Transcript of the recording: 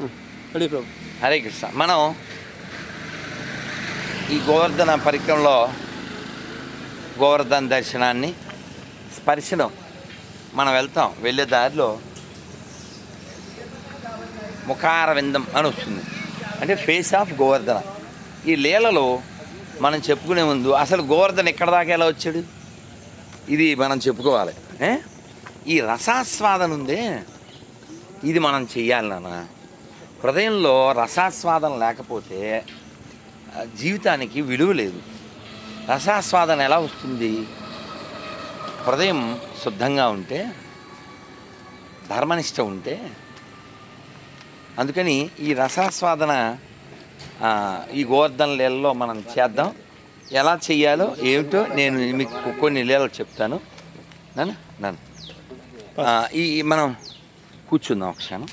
హరే ప్రభు. హరే కృష్ణ. మనం ఈ గోవర్ధన పరిక్రమలో గోవర్ధన దర్శనాన్ని స్పర్శనం మనం వెళ్తాం వెళ్ళే దారిలో ముఖార విందం అని వస్తుంది. అంటే ఫేస్ ఆఫ్ గోవర్ధన. ఈ లీలలో మనం చెప్పుకునే ముందు అసలు గోవర్ధన ఎక్కడ దాకా ఎలా వచ్చాడు? ఇది మనం చెప్పుకోవాలి. ఈ రసాస్వాదన ఉందే. ఇది మనం చెయ్యాలి నాన్న. హృదయంలో రసాస్వాదన లేకపోతే జీవితానికి విలువ లేదు. రసాస్వాదన ఎలా వస్తుంది? హృదయం శుద్ధంగా ఉంటే ధర్మనిష్ట ఉంటే అందుకని ఈ రసాస్వాదన ఈ గోవర్ధన లీలలో మనం చేద్దాం. ఎలా చెయ్యాలో ఏమిటో నేను మీకు కొన్ని లీలలు చెప్తాను. నన్ను నన్ను. ఈ మనం కూర్చుందాం ఒక క్షణం.